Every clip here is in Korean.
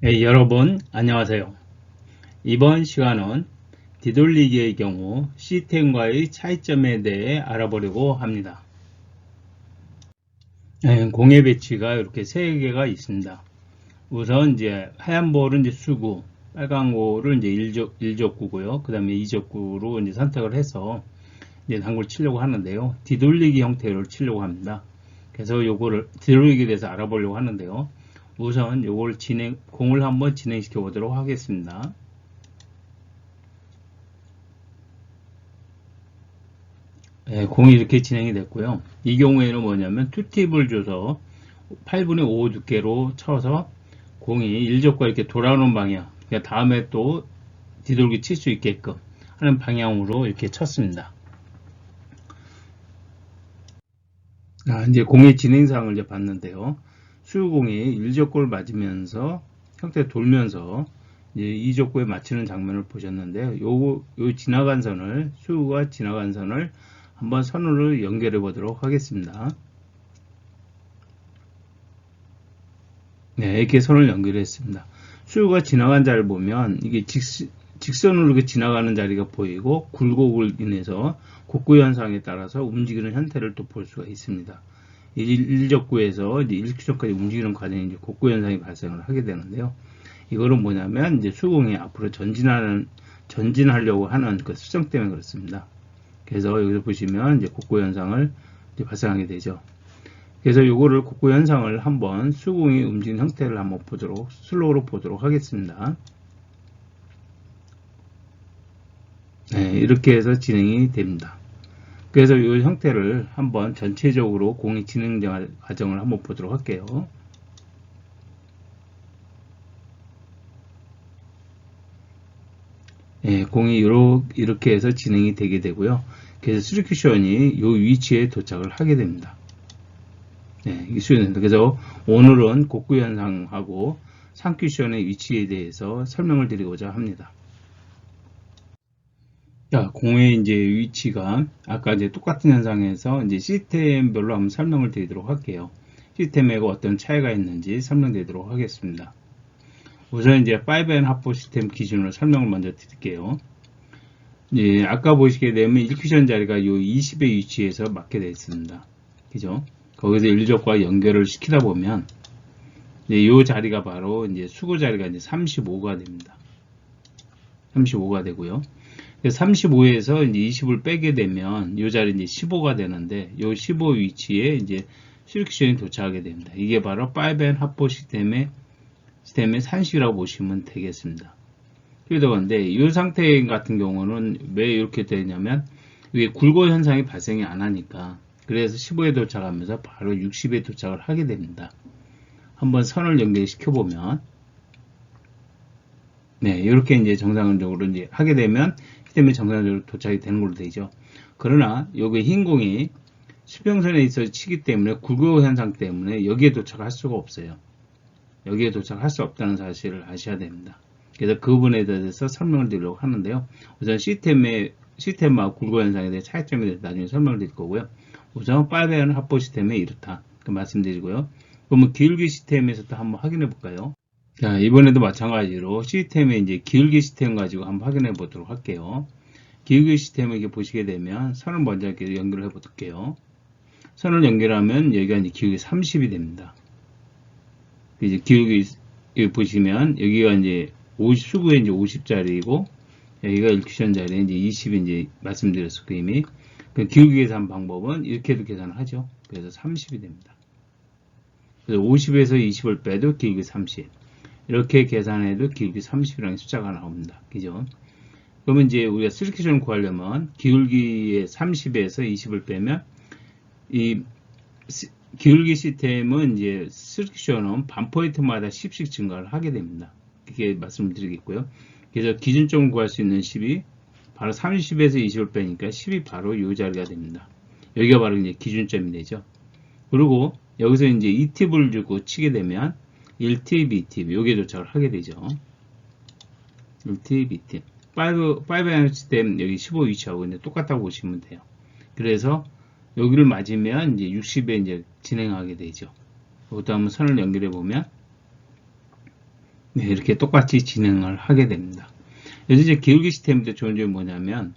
네, 여러분 안녕하세요. 이번 시간은 뒤돌리기의 경우 시스템과의 차이점에 대해 알아보려고 합니다. 네, 공의 배치가 이렇게 세 개가 있습니다. 우선 이제 하얀 볼은 이제 수구, 빨간 볼은 이제 1적, 1적구고요. 그 다음에 2적구로 이제 선택을 해서 이제 당구를 치려고 하는데요. 뒤돌리기 형태로 치려고 합니다. 그래서 요거를 뒤돌리기에 대해서 알아보려고 하는데요. 우선 요걸 진행, 공을 한번 진행시켜 보도록 하겠습니다. 네, 공이 이렇게 진행이 됐고요. 이 경우에는 뭐냐면 투팁을 줘서 8분의 5 두께로 쳐서 공이 일적과 이렇게 돌아오는 방향, 그러니까 다음에 또 뒤돌기 칠 수 있게끔 하는 방향으로 이렇게 쳤습니다. 아, 이제 공의 진행상을 이제 봤는데요. 수유공이 일적골 맞으면서 형태 돌면서 이제 이적구에 맞추는 장면을 보셨는데요. 요, 요 지나간 선을, 수유가 지나간 선을 한번 선으로 연결해 보도록 하겠습니다. 네, 이렇게 선을 연결했습니다. 수유가 지나간 자를 보면 이게 직, 직선으로 이렇게 지나가는 자리가 보이고 굴곡을 인해서 곡구 현상에 따라서 움직이는 형태를 또 볼 수가 있습니다. 일적구에서 이제 1큐전까지 움직이는 과정에 이제 곡구 현상이 발생을 하게 되는데요. 이거는 뭐냐면 이제 수공이 앞으로 전진하는 전진하려고 하는 그 수정 때문에 그렇습니다. 그래서 여기서 보시면 이제 곡구 현상을 이제 발생하게 되죠. 그래서 이거를 곡구 현상을 한번 수공이 움직이는 형태를 한번 보도록 슬로우로 보도록 하겠습니다. 네, 이렇게 해서 진행이 됩니다. 그래서 이 형태를 한번 전체적으로 공이 진행 과정을 한번 보도록 할게요. 예, 공이 이렇게 해서 진행이 되게 되고요. 그래서 스리큐션이 이 위치에 도착을 하게 됩니다. 예, 이 수준입니다. 그래서 오늘은 곡구 현상하고 상큐션의 위치에 대해서 설명을 드리고자 합니다. 자, 공의 이제 위치가 아까 이제 똑같은 현상에서 이제 시스템별로 한번 설명을 드리도록 할게요. 시스템에 어떤 차이가 있는지 설명드리도록 하겠습니다. 우선 이제 5N 합보 시스템 기준으로 설명을 먼저 드릴게요. 예, 아까 보시게 되면 1큐션 자리가 요 20의 위치에서 맞게 되어 있습니다. 그죠? 거기서 일적과 연결을 시키다 보면 이제 요 자리가 바로 이제 수고 자리가 이제 35가 됩니다. 35가 되고요. 35에서 이제 20을 빼게 되면 이 자리 이제 15가 되는데 이 15 위치에 이제 실큐션이 도착하게 됩니다. 이게 바로 5N 합보 시스템의 시스템의 산식이라고 보시면 되겠습니다. 그런데 이 상태 같은 경우는 왜 이렇게 되냐면 이게 굴곡 현상이 발생이 안 하니까 그래서 15에 도착하면서 바로 60에 도착을 하게 됩니다. 한번 선을 연결시켜 보면 네 이렇게 이제 정상적으로 이제 하게 되면 시스템이 정상적으로 도착이 되는 걸로 되죠. 그러나 여기 흰 공이 수평선에 있어 치기 때문에 굴곡 현상 때문에 여기에 도착할 수가 없어요. 여기에 도착할 수 없다는 사실을 아셔야 됩니다. 그래서 그 부분에 대해서 설명을 드리려고 하는데요. 우선 시스템의 시스템과 굴곡 현상에 대해 차이점에 대해서 나중에 설명을 드릴 거고요. 우선 빨배하는 합보 시스템에 이렇다. 그 말씀드리고요. 그러면 기울기 시스템에서도 한번 확인해 볼까요? 자, 이번에도 마찬가지로 시스템의 이제 기울기 시스템 가지고 한번 확인해 보도록 할게요. 기울기 시스템을 이렇게 보시게 되면 선을 먼저 이렇게 연결해 볼게요. 선을 연결하면 여기가 이제 기울기 30이 됩니다. 이제 기울기 여기 보시면 여기가 이제 50 수구에 이제 50짜리이고 여기가 1큐션 자리에 이제 20이 이제 말씀드렸었고 이미 그 기울기 계산 방법은 이렇게도 계산을 하죠. 그래서 30이 됩니다. 그래서 50에서 20을 빼도 기울기 30. 이렇게 계산해도 기울기 30이라는 숫자가 나옵니다. 그죠? 그러면 이제 우리가 스리큐션을 구하려면 기울기의 30에서 20을 빼면 이 기울기 시스템은 이제 스리큐션은 반 포인트마다 10씩 증가를 하게 됩니다. 이렇게 말씀을 드리겠고요. 그래서 기준점을 구할 수 있는 10이 바로 30에서 20을 빼니까 10이 바로 이 자리가 됩니다. 여기가 바로 이제 기준점이 되죠. 그리고 여기서 이제 2팁을 주고 치게 되면 1팁, 2팁 여기에 도착을 하게 되죠. 1팁, 2팁 5, 5 시스템 여기 15 위치하고 이제 똑같다고 보시면 돼요. 그래서 여기를 맞으면 이제 60에 이제 진행하게 되죠. 이것도 한번 선을 연결해 보면 네, 이렇게 똑같이 진행을 하게 됩니다. 그래서 이제 기울기 시스템인데 좋은 점이 뭐냐면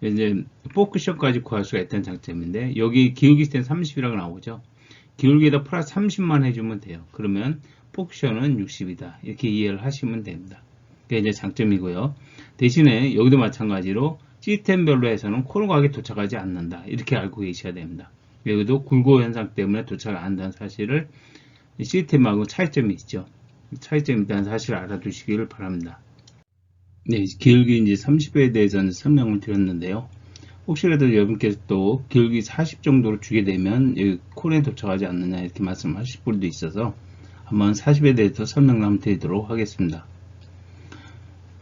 이제 포크션까지 구할 수가 있다는 장점인데 여기 기울기 시스템 30이라고 나오죠. 기울기에다 플러스 30만 해주면 돼요. 그러면 포크션은 60이다. 이렇게 이해를 하시면 됩니다. 그게 이제 장점이고요. 대신에 여기도 마찬가지로 시스템별로 해서는 코너각에 도착하지 않는다. 이렇게 알고 계셔야 됩니다. 여기도 굴고 현상 때문에 도착을 안 한다는 사실을 시스템하고 차이점이 있죠. 차이점이 있다는 사실을 알아두시기를 바랍니다. 네, 기울기 이제 30회에 대해서는 설명을 드렸는데요. 혹시라도 여러분께서 또 기울기 40 정도로 주게 되면 콘에 도착하지 않느냐 이렇게 말씀하실 분도 있어서 한번 40에 대해서 설명을 드리도록 하겠습니다.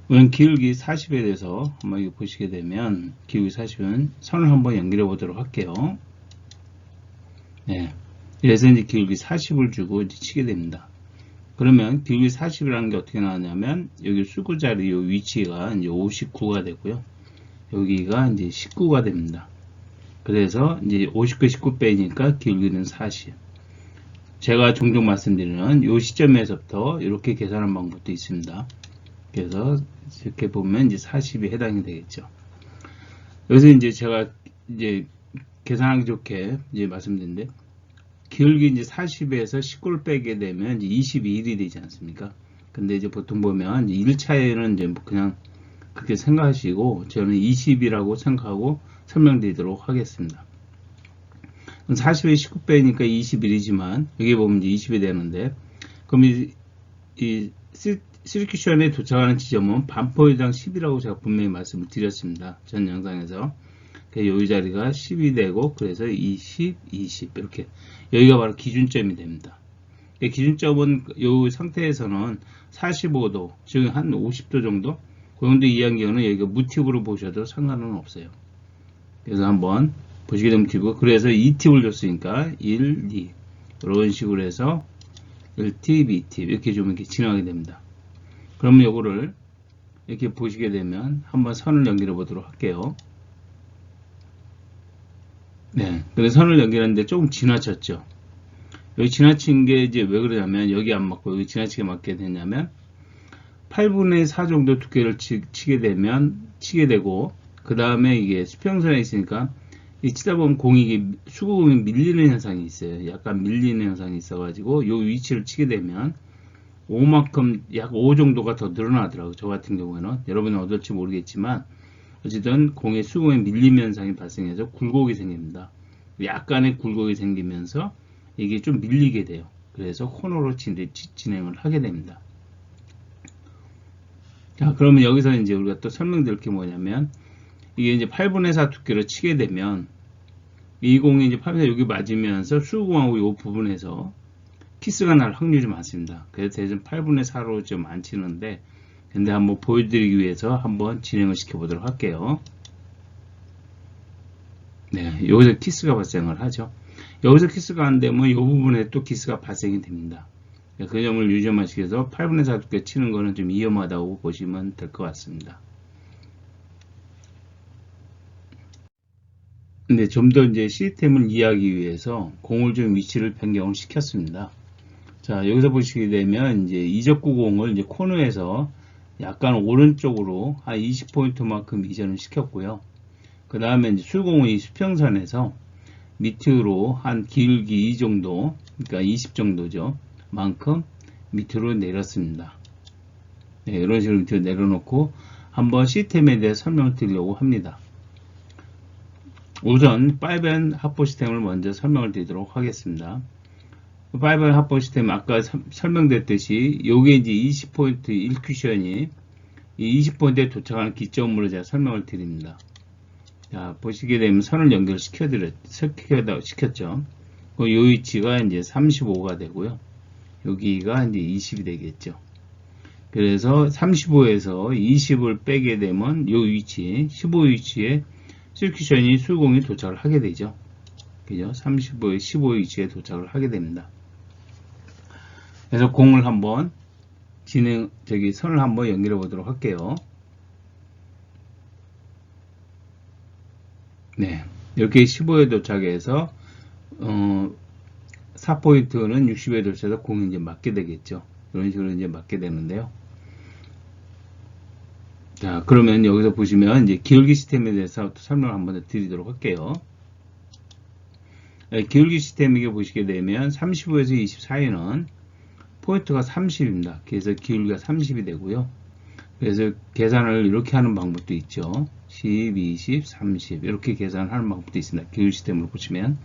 우선 기울기 40에 대해서 한번 보시게 되면 기울기 40은 선을 한번 연결해 보도록 할게요. 네. 그래서 이제 기울기 40을 주고 이제 치게 됩니다. 그러면 기울기 40이라는 게 어떻게 나왔냐면 여기 수구 자리 요 위치가 이제 59가 되고요. 여기가 이제 19가 됩니다. 그래서 이제 59, 19 빼니까 기울기는 40. 제가 종종 말씀드리는 이 시점에서부터 이렇게 계산하는 방법도 있습니다. 그래서 이렇게 보면 이제 40이 해당이 되겠죠. 여기서 이제 제가 이제 계산하기 좋게 이제 말씀드린데 기울기 이제 40에서 19를 빼게 되면 이제 22일이 되지 않습니까? 근데 이제 보통 보면 1차에는 이제 뭐 그냥 그렇게 생각하시고 저는 20이라고 생각하고 설명드리도록 하겠습니다. 40에 19 빼니까 21이지만 여기 보면 이제 20이 되는데 그럼 이, 이 시리큐션에 도착하는 지점은 반포유당 10이라고 제가 분명히 말씀을 드렸습니다. 전 영상에서 이 자리가 10이 되고 그래서 20, 20 이렇게 여기가 바로 기준점이 됩니다. 기준점은 이 상태에서는 45도 즉 한 50도 정도 그 정도 이해한경우는 여기가 무팁으로 보셔도 상관은 없어요. 그래서 한번 보시게 되면 팁고 그래서 2팁을 줬으니까 1, 2 이런 식으로 해서 1팁, 2팁 이렇게 좀 이렇게 진행하게 됩니다. 그러면 요거를 이렇게 보시게 되면 한번 선을 연결해 보도록 할게요. 네, 그래서 선을 연결하는데 조금 지나쳤죠. 여기 지나친 게 이제 왜 그러냐면 여기 안 맞고 여기 지나치게 맞게 되냐면 8분의 4 정도 두께를 치, 게 되면 치게 되고 그 다음에 이게 수평선에 있으니까 이 치다 보면 공이 수구공이 밀리는 현상이 있어요. 약간 밀리는 현상이 있어가지고 이 위치를 치게 되면 5만큼 약 5 정도가 더 늘어나더라고요. 저 같은 경우에는 여러분은 어떨지 모르겠지만 어쨌든 공의 수공에 밀림 현상이 발생해서 굴곡이 생깁니다. 약간의 굴곡이 생기면서 이게 좀 밀리게 돼요. 그래서 코너로 진행을 하게 됩니다. 자, 그러면 여기서 이제 우리가 또 설명드릴 게 뭐냐면 이게 이제 8분의 4 두께로 치게 되면 이 공이 이제 8분의 4 여기 맞으면서 수공하고 이 부분에서 키스가 날 확률이 많습니다. 그래서 대신 8분의 4로 좀안 치는데 근데 한번 보여드리기 위해서 한번 진행을 시켜 보도록 할게요. 네, 여기서 키스가 발생을 하죠. 여기서 키스가 안 되면 이 부분에 또 키스가 발생이 됩니다. 그 점을 유념하시기 위해서 8분의 4 두께 치는 거는 좀 위험하다고 보시면 될 것 같습니다. 근데 좀 더 이제 시스템을 이해하기 위해서 공을 좀 위치를 변경을 시켰습니다. 자, 여기서 보시게 되면 이제 이적구 공을 이제 코너에서 약간 오른쪽으로 한 20포인트만큼 이전을 시켰고요. 그 다음에 이제 술공의 수평선에서 밑으로 한 길기 이 정도, 그러니까 20 정도죠. 만큼 밑으로 내렸습니다. 네, 이런 식으로 밑으로 내려놓고 한번 시스템에 대해 설명을 드리려고 합니다. 우선 5벤 합보 시스템을 먼저 설명을 드리도록 하겠습니다. 5벤 합보 시스템 아까 설명드렸듯이 요게 이제 20포인트 1쿠션이 이 20포인트에 도착하는 기점으로 제가 설명을 드립니다. 자, 보시게 되면 선을 연결시켜 드렸, 시켰죠. 그요 위치가 이제 35가 되고요. 여기가 이제 20이 되겠죠. 그래서 35에서 20을 빼게 되면 요 위치, 15 위치에 실큐션이 수공이 도착을 하게 되죠. 그죠? 35에 15 위치에 도착을 하게 됩니다. 그래서 공을 한번 진행, 저기 선을 한번 연결해 보도록 할게요. 네. 이렇게 15에 도착해서, 어, 4포인트는 60에 도착해서 공이 이제 맞게 되겠죠. 이런 식으로 이제 맞게 되는데요. 자, 그러면 여기서 보시면 이제 기울기 시스템에 대해서 설명을 한번 더 드리도록 할게요. 네, 기울기 시스템이게 보시게 되면 35에서 20 사이는 포인트가 30입니다. 그래서 기울기가 30이 되고요. 그래서 계산을 이렇게 하는 방법도 있죠. 10, 20, 30 이렇게 계산하는 방법도 있습니다. 기울기 시스템으로 보시면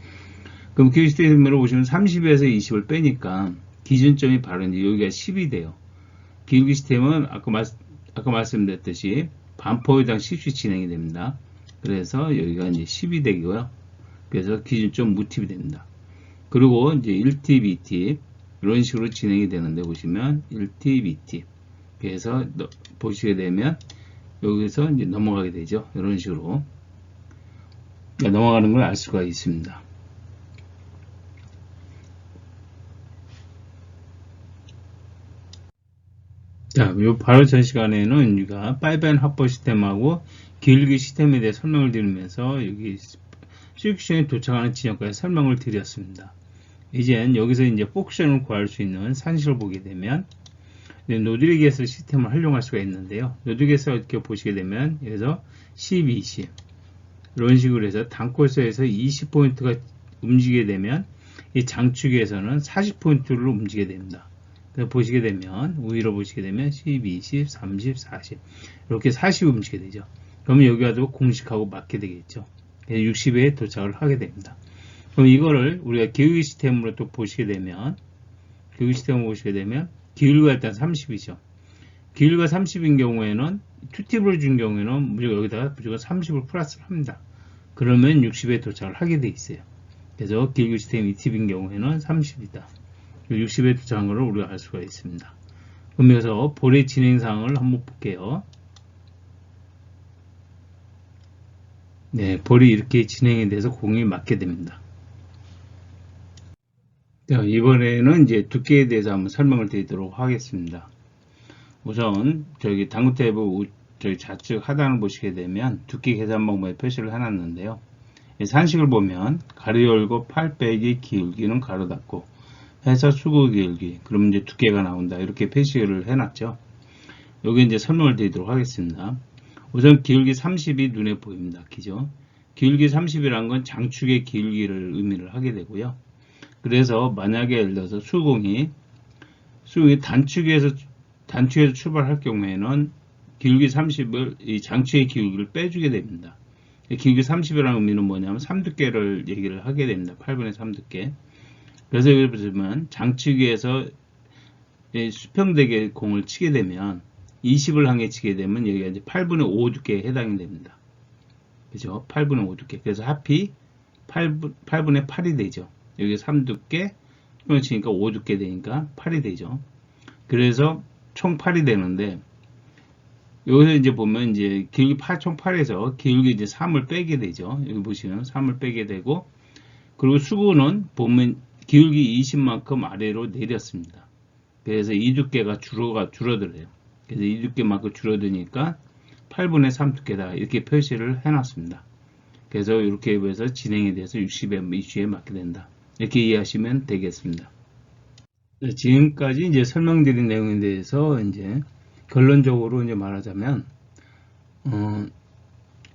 그럼 기울기 시스템으로 보시면 30에서 20을 빼니까 기준점이 바로 이제 여기가 10이 돼요. 기울기 시스템은 아까, 말, 아까 말씀드렸듯이 반포회당 10씩 진행이 됩니다. 그래서 여기가 이제 10이 되고요. 그래서 기준점 무팁이 됩니다. 그리고 이제 1팁, 2팁 이런 식으로 진행이 되는데 보시면 1팁, 2팁 그래서 보시게 되면 여기서 이제 넘어가게 되죠. 이런 식으로 넘어가는 걸 알 수가 있습니다. 자, 요 바로 전 시간에는 우리가 파이브앤 확보 시스템하고 기울기 시스템에 대해 설명을 드리면서 여기 수익시장에 도착하는 지점까지 설명을 드렸습니다. 이젠 여기서 이제 폭션을 구할 수 있는 산실을 보게 되면 노드리게스 시스템을 활용할 수가 있는데요. 노드리게스 이렇게 보시게 되면 여기서 10, 20 이런 식으로 해서 단코스에서 20포인트가 움직이게 되면 이 장축에서는 40포인트를 움직이게 됩니다. 그래서 보시게 되면 위로 보시게 되면 10, 20, 30, 40 이렇게 40 움직이게 되죠. 그러면 여기 가도 공식하고 맞게 되겠죠. 60에 도착을 하게 됩니다. 그럼 이거를 우리가 기울기 시스템으로 또 보시게 되면 기울기 시스템을 보시게 되면 기울기가 일단 30이죠. 기울기가 30인 경우에는 2팁을 준 경우에는 무조건 여기다가 무조건 30을 플러스를 합니다. 그러면 60에 도착을 하게 돼 있어요. 그래서 기울기 시스템 2팁인 경우에는 30이다. 60에 도착한 것을 우리가 알 수가 있습니다. 여기서 볼의 진행 사항을 한번 볼게요. 네, 볼이 이렇게 진행이 돼서 공이 맞게 됩니다. 자, 이번에는 이제 두께에 대해서 한번 설명을 드리도록 하겠습니다. 우선 저기 당구 탭의 저기 좌측 하단을 보시게 되면 두께 계산 방법에 표시를 해놨는데요. 산식을 보면 가로 열고 8 빼기 기울기는 가로 닫고 해서 수구 기울기 그러면 이제 두께가 나온다 이렇게 표시를 해놨죠. 여기 이제 설명을 드리도록 하겠습니다. 우선 기울기 30이 눈에 보입니다. 그죠? 기울기 30이란 건 장축의 기울기를 의미를 하게 되고요. 그래서 만약에 예를 들어서 수공이 수공이 단축에서 단축에서 출발할 경우에는 기울기 30을 이 장축의 기울기를 빼주게 됩니다. 기울기 30이라는 의미는 뭐냐면 3두께를 얘기를 하게 됩니다. 8분의 3두께. 그래서 여기 보시면 장축에서 수평되게 공을 치게 되면 20을 향해 치게 되면 여기가 이제 8분의 5 두께에 해당이 됩니다. 그죠? 8분의 5 두께. 그래서 합이 8분, 8분의 8이 되죠. 여기 3 두께, 수평 치니까 5 두께 되니까 8이 되죠. 그래서 총 8이 되는데, 여기서 이제 보면 이제 기울기 8, 총 8에서 기울기 이제 3을 빼게 되죠. 여기 보시면 3을 빼게 되고, 그리고 수구는 보면 기울기 20만큼 아래로 내렸습니다. 그래서 이 두께가 줄어가 줄어들어요. 그래서 이 두께만큼 줄어드니까 8분의 3 두께다 이렇게 표시를 해놨습니다. 그래서 이렇게 해서 진행이 돼서 60에 이슈에 맞게 된다. 이렇게 이해하시면 되겠습니다. 네, 지금까지 이제 설명드린 내용에 대해서 이제 결론적으로 이제 말하자면 어,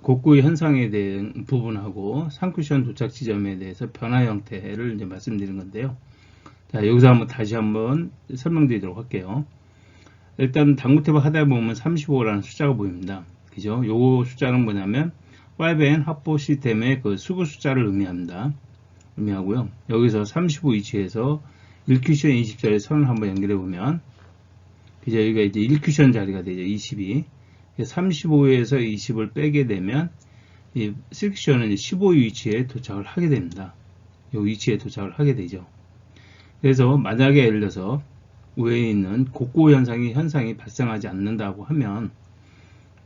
곡구 현상에 대한 부분하고 상쿠션 도착 지점에 대해서 변화 형태를 이제 말씀드린 건데요. 자, 여기서 한번 다시 한번 설명드리도록 할게요. 일단 당구탭을 하다 보면 35라는 숫자가 보입니다. 그죠? 요 숫자는 뭐냐면 5N 합보 시스템의 그 수구 숫자를 의미합니다. 의미하고요. 여기서 35 위치에서 1큐션 20자리 선을 한번 연결해 보면 그죠? 여기가 이제 1큐션 자리가 되죠. 20이. 35에서 20을 빼게 되면 이 섹션은 15 위치에 도착을 하게 됩니다. 이 위치에 도착을 하게 되죠. 그래서 만약에 예를 들어서 위에 있는 곡고 현상이 현상이 발생하지 않는다고 하면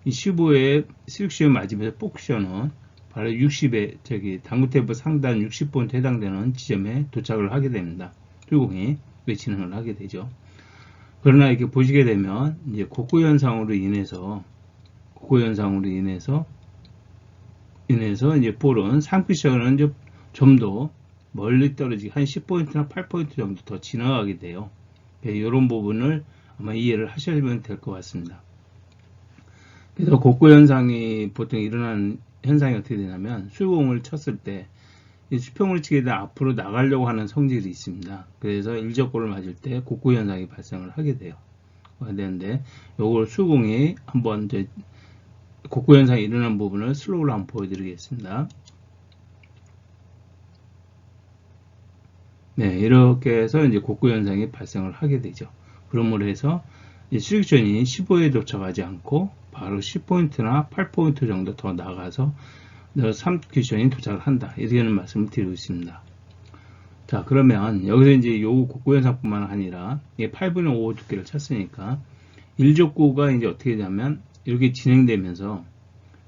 이 15의 섹션 맞으면서 폭션은 바로 60에 저기 당구 테이블 상단 60포인트 해당되는 지점에 도착을 하게 됩니다. 뚫공이 외치는 하게 되죠. 그러나 이렇게 보시게 되면 이제 곡고 현상으로 인해서 곡 고 현상으로 인해서 인해서 이제 볼은 상피션은 좀더 멀리 떨어지게 한 10포인트나 8포인트 정도 더 지나가게 돼요. 이런 부분을 아마 이해를 하시면 될 것 같습니다. 그래서 곡구 현상이 보통 일어나는 현상이 어떻게 되냐면 수공을 쳤을 때이 수평을 치게 되면 앞으로 나가려고 하는 성질이 있습니다. 그래서 일적골을 맞을 때 곡구 현상이 발생을 하게 돼요. 되는데 요걸 수공이 한번 이제 곡구 현상이 일어난 부분을 슬로우로 한번 보여드리겠습니다. 네, 이렇게 해서 이제 곡구 현상이 발생을 하게 되죠. 그러므로 해서 수직선이 15에 도착하지 않고 바로 10포인트나 8포인트 정도 더 나가서 3큐션이 도착을 한다. 이렇게는 말씀을 드리고 있습니다. 자, 그러면 여기서 이제 요 곡구 현상뿐만 아니라 8분의 5 두께를 찼으니까 일족구가 이제 어떻게 되냐면 이렇게 진행되면서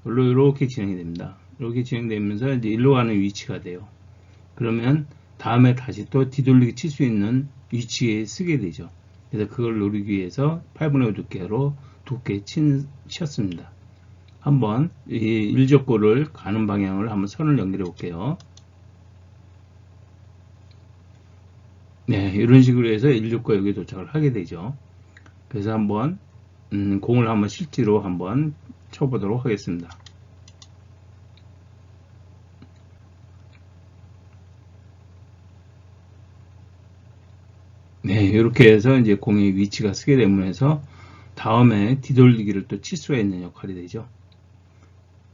이렇게 진행이 됩니다. 이렇게 진행되면서 이제 일로 가는 위치가 돼요. 그러면 다음에 다시 또 뒤돌리기 칠 수 있는 위치에 쓰게 되죠. 그래서 그걸 노리기 위해서 8분의 5 두께로 두께 친, 쳤습니다. 한번 이 일적고를 가는 방향을 한번 선을 연결해 볼게요. 네, 이런 식으로 해서 일적고 여기 도착을 하게 되죠. 그래서 한번 음, 공을 한번 실제로 한번 쳐보도록 하겠습니다. 네, 이렇게 해서 이제 공의 위치가 쓰게 되면서 다음에 뒤돌리기를 또 칠 수가 있는 역할이 되죠.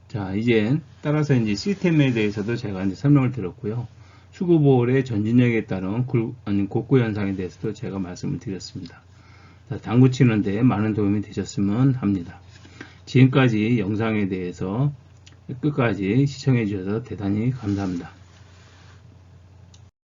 자, 이제 따라서 이제 시스템에 대해서도 제가 이제 설명을 드렸고요. 수구볼의 전진력에 따른 곡구 현상에 대해서도 제가 말씀을 드렸습니다. 자, 당구 치는데 많은 도움이 되셨으면 합니다. 지금까지 영상에 대해서 끝까지 시청해 주셔서 대단히 감사합니다.